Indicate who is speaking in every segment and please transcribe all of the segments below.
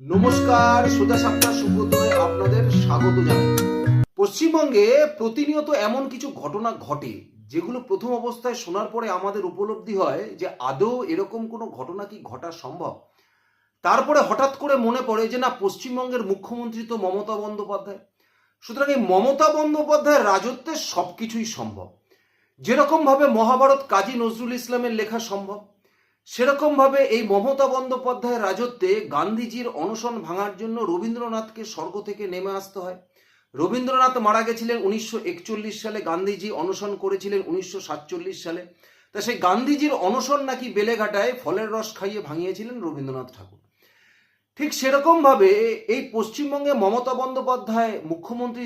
Speaker 1: নমস্কার, সোজা সাপ্তাহ সুব্রতয় আপনাদের স্বাগত জানাই। পশ্চিমবঙ্গে প্রতিনিয়ত এমন কিছু ঘটনা ঘটে, যেগুলো প্রথম অবস্থায় শোনার পরে আমাদের উপলব্ধি হয় যে আদৌ এরকম কোনো ঘটনা কি ঘটা সম্ভব? তারপরে হঠাৎ করে মনে পড়ে যে না, পশ্চিমবঙ্গের মুখ্যমন্ত্রী তো মমতা বন্দ্যোপাধ্যায়। সুতরাং এই মমতা বন্দ্যোপাধ্যায়ের রাজত্বে সবকিছুই সম্ভব। যেরকমভাবে মহাভারত কাজী নজরুল ইসলামের লেখা সম্ভব সেরকমভাবে এই মমতা বন্দ্যোপাধ্যায়ের রাজত্বে গান্ধীজির অনশন ভাঙার জন্য রবীন্দ্রনাথকে স্বর্গ থেকে নেমে আসতে হয়। রবীন্দ্রনাথ মারা গেছিলেন উনিশশো একচল্লিশ সালে, গান্ধীজি অনশন করেছিলেন উনিশশো সাতচল্লিশ সালে। তা সেই গান্ধীজির অনশন নাকি বেলেঘাটায় ফলের রস খাইয়ে ভাঙিয়েছিলেন রবীন্দ্রনাথ ঠাকুর। ঠিক সেরকমভাবে এই পশ্চিমবঙ্গে মমতা বন্দ্যোপাধ্যায় মুখ্যমন্ত্রী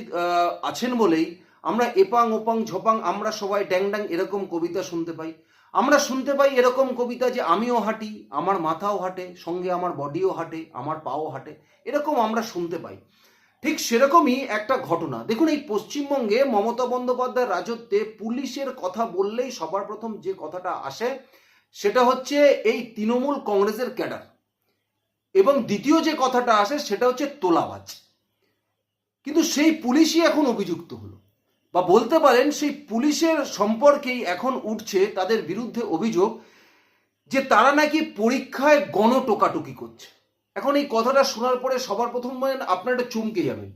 Speaker 1: আছেন বলেই আমরা এপাং ওপাং ঝপাং আমরা সবাই ড্যাং ড্যাং এরকম কবিতা শুনতে পাই। আমরা শুনতে পাই এরকম কবিতা যে আমিও হাঁটি, আমার মাথাও হাঁটে, সঙ্গে আমার বডিও হাঁটে, আমার পাও হাঁটে, এরকম আমরা শুনতে পাই। ঠিক সেরকমই একটা ঘটনা। দেখুন, এই পশ্চিমবঙ্গে মমতা বন্দ্যোপাধ্যায়ের রাজত্বে পুলিশের কথা বললেই সবার প্রথম যে কথাটা আসে, সেটা হচ্ছে এই তৃণমূল কংগ্রেসের ক্যাডার। এবং দ্বিতীয় যে কথাটা আসে, সেটা হচ্ছে তোলাবাজ। কিন্তু সেই পুলিশই এখন অভিযুক্ত হলো। বা বলতে পারেন সেই পুলিশের সম্পর্কেই এখন উঠছে তাদের বিরুদ্ধে অভিযোগ যে তারা নাকি পরীক্ষায় গণ টোকাটুকি করছে। এখন এই কথাটা শোনার পরে সবার প্রথম মানে আপনারা একটা চমকে যাবেন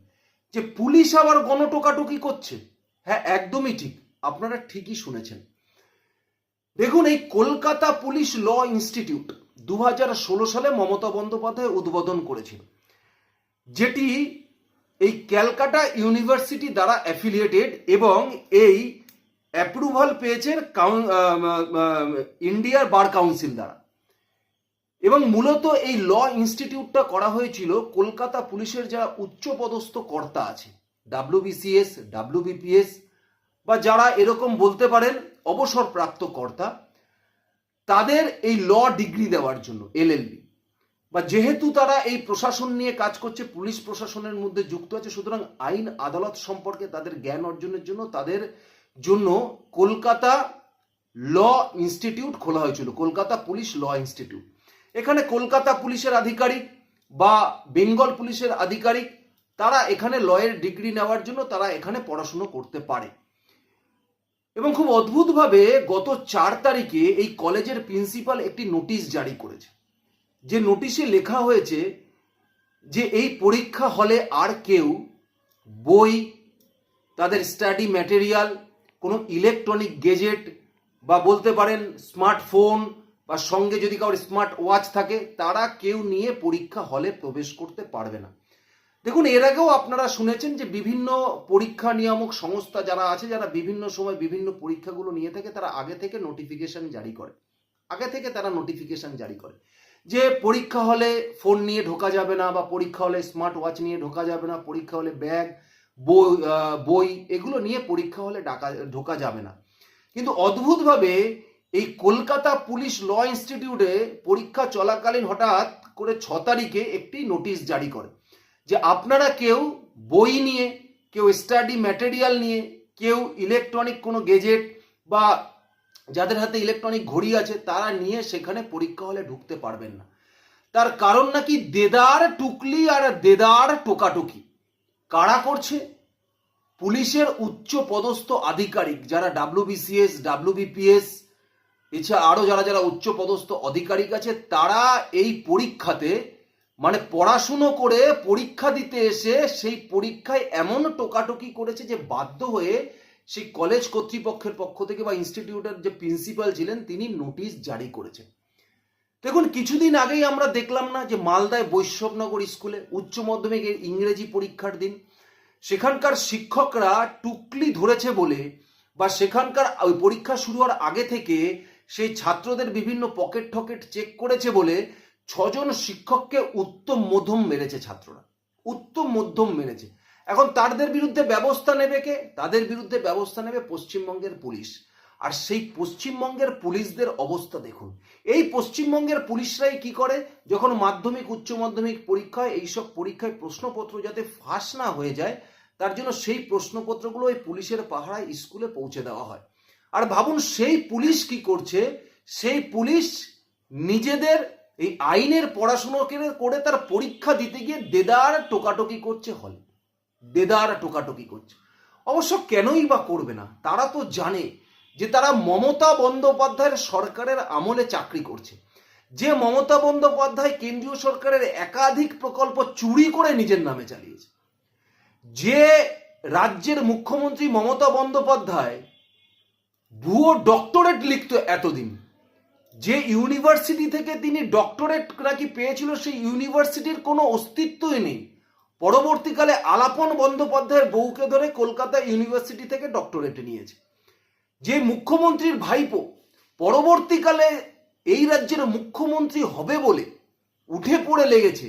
Speaker 1: যে পুলিশ আবার গণ টোকাটুকি করছে? হ্যাঁ একদমই ঠিক। আপনারা ঠিকই শুনেছেন। দেখুন, এই কলকাতা পুলিশ ল ইনস্টিটিউট দু হাজার ষোলো সালে মমতা বন্দ্যোপাধ্যায় উদ্বোধন করেছিল। যেটি এই ক্যালকাটা ইউনিভার্সিটি দ্বারা অ্যাফিলিয়েটেড এবং এই অ্যাপ্রুভাল পেয়েছে ইন্ডিয়ার বার কাউন্সিল দ্বারা। এবং মূলত এই ল ইনস্টিটিউটটা করা হয়েছিল কলকাতা পুলিশের যারা উচ্চপদস্থ কর্তা আছে ডাব্লিউবিসিএস ডাব্লিউবিপিএস বা যারা এরকম বলতে পারেন অবসরপ্রাপ্ত কর্তা, তাদের এই ল ডিগ্রি দেওয়ার জন্য এলএলবি বা যেহেতু তারা এই প্রশাসন নিয়ে কাজ করছে, পুলিশ প্রশাসনের মধ্যে যুক্ত আছে, সুতরাং আইন আদালত সম্পর্কে তাদের জ্ঞান অর্জনের জন্য তাদের জন্য কলকাতা ল ইনস্টিটিউট খোলা হয়েছিল, কলকাতা পুলিশ ল ইনস্টিটিউট। এখানে কলকাতা পুলিশের আধিকারিক বা বেঙ্গল পুলিশের আধিকারিক, তারা এখানে লয়ের ডিগ্রি নেওয়ার জন্য তারা এখানে পড়াশুনো করতে পারে। এবং খুব অদ্ভুতভাবে গত চার তারিখে এই কলেজের প্রিন্সিপাল একটি নোটিশ জারি করেছে। যে নোটিশে লেখা হয়েছে যে এই পরীক্ষা হলে আর কেউ বই, তাদের স্টাডি ম্যাটেরিয়াল, কোনো ইলেকট্রনিক গেজেট বা বলতে পারেন স্মার্টফোন বা সঙ্গে যদি কারোর স্মার্ট ওয়াচ থাকে, তারা কেউ নিয়ে পরীক্ষা হলে প্রবেশ করতে পারবে না। দেখুন, এর আগেও আপনারা শুনেছেন যে বিভিন্ন পরীক্ষা নিয়ামক সংস্থা যারা আছে, যারা বিভিন্ন সময় বিভিন্ন পরীক্ষাগুলো নিয়ে থাকে, তারা আগে থেকে নোটিফিকেশন জারি করে। আগে থেকে তারা নোটিফিকেশন জারি করে। যে পরীক্ষা হলে ফোন নিয়ে ঢোকা যাবে না বা পরীক্ষা হলে স্মার্ট ওয়াচ নিয়ে ঢোকা যাবে না, পরীক্ষা হলে ব্যাগ বই বই এগুলো নিয়ে পরীক্ষা হলে ডাকা, ঢোকা যাবে না। কিন্তু অদ্ভুতভাবে এই কলকাতা পুলিশ ল ইনস্টিটিউটে পরীক্ষা চলাকালীন হঠাৎ করে ছ তারিখে একটি নোটিশ জারি করে যে আপনারা কেউ বই নিয়ে, কেউ স্টাডি ম্যাটেরিয়াল নিয়ে, কেউ ইলেকট্রনিক কোনো গেজেট বা যাদের হাতে ইলেকট্রনিক ঘড়ি আছে, তারা নিয়ে সেখানে পরীক্ষা হলে ঢুকতে পারবেন না। তার কারণ নাকি দেদার টুকলি আর দেদার টোকাটুকি। কারা করছে? পুলিশের উচ্চ পদস্থ আধিকারিক যারা ডাব্লিউবিসিএস ডাব্লিউবিপিএস এছাড়া আরও যারা যারা উচ্চ পদস্থ আধিকারিক আছে, তারা এই পরীক্ষাতে মানে পড়াশুনো করে পরীক্ষা দিতে এসে সেই পরীক্ষায় এমন টোকাটুকি করেছে যে বাধ্য হয়ে সেই কলেজ কর্তৃপক্ষের পক্ষ থেকে বা ইনস্টিটিউটের যে প্রিন্সিপাল ছিলেন, তিনি নোটিশ জারি করেছেন। দেখুন, কিছুদিন আগেই আমরা দেখলাম না যে মালদায় বৈষ্ণবনগর স্কুলে উচ্চ মাধ্যমিকের ইংরেজি পরীক্ষার দিন। সেখানকার শিক্ষকরা টুকলি ধরেছে বলে বা সেখানকার পরীক্ষা শুরু হওয়ার আগে থেকে সেই ছাত্রদের বিভিন্ন পকেট ঠকেট চেক করেছে বলে ছজন শিক্ষককে উত্তম মধ্যম মেরেছে ছাত্ররা। উত্তম মধ্যম মেরেছে। এখন তাদের বিরুদ্ধে ব্যবস্থা নেবে কে? তাদের বিরুদ্ধে ব্যবস্থা নেবে পশ্চিমবঙ্গের পুলিশ। আর সেই পশ্চিমবঙ্গের পুলিশদের অবস্থা দেখুন। এই পশ্চিমবঙ্গের পুলিশরাই কি করে? যখন মাধ্যমিক, উচ্চ মাধ্যমিক পরীক্ষায়, এইসব পরীক্ষায় প্রশ্নপত্র যাতে ফাঁস না হয়ে যায়, তার জন্য সেই প্রশ্নপত্রগুলো ওই পুলিশের পাহারায় স্কুলে পৌঁছে দেওয়া হয়। আর ভাবুন, সেই পুলিশ কি করছে? সেই পুলিশ নিজেদের এই আইনের পড়াশুনো করে- করে তার পরীক্ষা দিতে গিয়ে দেদার টোকাটকি করছে হলে। দেদার টোকাটকি করছে। অবশ্য কেনই বা করবে না, তারা তো জানে যে তারা মমতা বন্দ্যোপাধ্যায়ের সরকারের আমলে চাকরি করছে। যে মমতা বন্দ্যোপাধ্যায় কেন্দ্রীয় সরকারের একাধিক প্রকল্প চুরি করে নিজের নামে চালিয়েছে, যে রাজ্যের মুখ্যমন্ত্রী মমতা বন্দ্যোপাধ্যায় ভুয়ো ডক্টরেট লিখত এতদিন, যে ইউনিভার্সিটি থেকে তিনি ডক্টরেট নাকি পেয়েছিল, সেই ইউনিভার্সিটির কোনো অস্তিত্বই নেই। পরবর্তীকালে আলাপন বন্দ্যোপাধ্যায়ের বউকে ধরে কলকাতা ইউনিভার্সিটি থেকে ডক্টরেট নিয়েছে। যে মুখ্যমন্ত্রীর ভাইপো পরবর্তীকালে এই রাজ্যের মুখ্যমন্ত্রী হবে বলে উঠে পড়ে লেগেছে,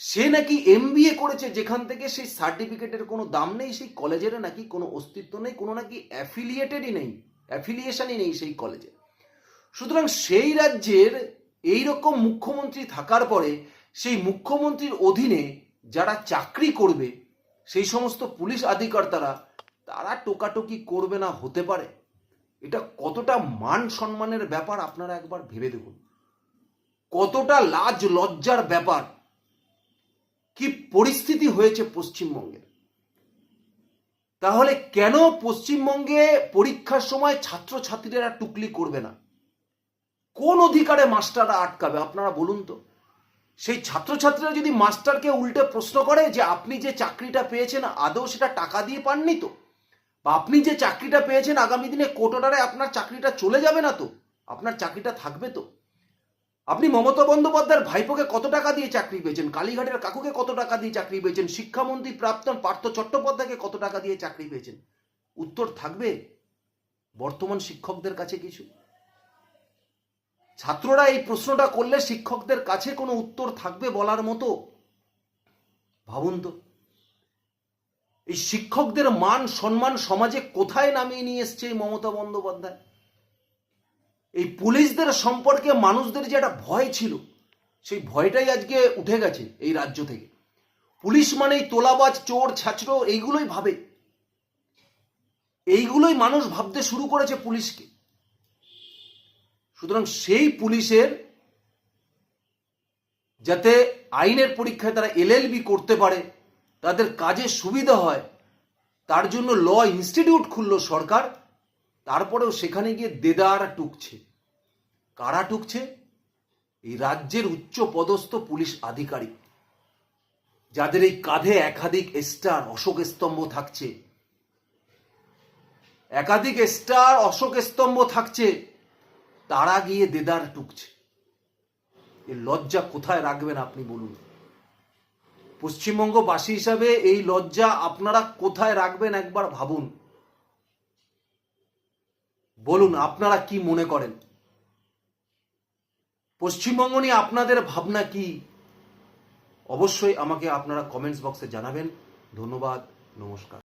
Speaker 1: সে নাকি এম করেছে যেখান থেকে সেই সার্টিফিকেটের কোনো দাম নেই, সেই কলেজের নাকি কোনো অস্তিত্ব নেই, কোনো নাকি অ্যাফিলিয়েটেডই নেই, অ্যাফিলিয়েশনই নেই সেই কলেজে। সুতরাং সেই রাজ্যের এই রকম মুখ্যমন্ত্রী থাকার পরে সেই মুখ্যমন্ত্রীর অধীনে যারা চাকরি করবে, সেই সমস্ত পুলিশ আধিকর্তারা, তারা টোকাটকি করবে না, হতে পারে। এটা কতটা মান সম্মানের ব্যাপার আপনারা একবার ভেবে দেখুন। কতটা লাজ লজ্জার ব্যাপার। কি পরিস্থিতি হয়েছে পশ্চিমবঙ্গের? তাহলে কেন পশ্চিমবঙ্গে পরীক্ষার সময় ছাত্রছাত্রীরা টুকলি করবে না? কোন অধিকারে মাস্টাররা আটকাবে? আপনারা বলুন তো। সেই ছাত্রছাত্রীরা যদি মাস্টারকে উল্টে প্রশ্ন করে যে আপনি যে চাকরিটা পেয়েছেন আদৌ সেটা টাকা দিয়ে পাননি তো? বা আপনি যে চাকরিটা পেয়েছেন আগামী দিনে কোটোটারে আপনার চাকরিটা চলে যাবে না তো? আপনার চাকরিটা থাকবে তো? আপনি মমতা বন্দ্যোপাধ্যায়ের ভাইপোকে কত টাকা দিয়ে চাকরি পেয়েছেন? কালীঘাটের কাকুকে কত টাকা দিয়ে চাকরি পেয়েছেন? শিক্ষামন্ত্রী প্রাক্তন পার্থ চট্টোপাধ্যায়কে কত টাকা দিয়ে চাকরি পেয়েছেন? উত্তর থাকবে? বর্তমান শিক্ষকদের কাছে কিছু? ছাত্ররা এই প্রশ্নটা করলে শিক্ষকদের কাছে কোনো উত্তর থাকবে বলার মতো? ভাবুন তো। এই শিক্ষকদের মান সম্মান সমাজে কোথায় নামিয়ে নিয়ে এসছে এই মমতা বন্দ্যোপাধ্যায়? এই পুলিশদের সম্পর্কে মানুষদের যে একটা ভয় ছিল, সেই ভয়টাই আজকে উঠে গেছে এই রাজ্য থেকে। পুলিশ মানেই তোলাবাজ, চোর, ছাত্র, এইগুলোই ভাবে। এইগুলোই মানুষ ভাবতে শুরু করেছে পুলিশকে। সুতরাং সেই পুলিশের যাতে আইনের পরীক্ষায় তারা এলএলবি করতে পারে, তাদের কাজে সুবিধা হয়, তার জন্য ল ইনস্টিটিউট খুলল সরকার, তারপরেও সেখানে গিয়ে দেদার টুকছে। কারা টুকছে? এই রাজ্যের উচ্চ পদস্থ পুলিশ আধিকারিক, যাদের এই কাঁধে একাধিক স্টার অশোক স্তম্ভ থাকছে। একাধিক স্টার অশোক স্তম্ভ থাকছে। তারা গিয়ে দেদার টুকছে। এই লজ্জা কোথায় রাখবেন আপনি বলুন? পশ্চিমবঙ্গবাসী হিসাবে এই লজ্জা আপনারা কোথায় রাখবেন একবার ভাবুন। বলুন, আপনারা কি মনে করেন? পশ্চিমবঙ্গ নিয়ে আপনাদের ভাবনা কি? অবশ্যই আমাকে আপনারা কমেন্টস বক্সে জানাবেন। ধন্যবাদ, নমস্কার।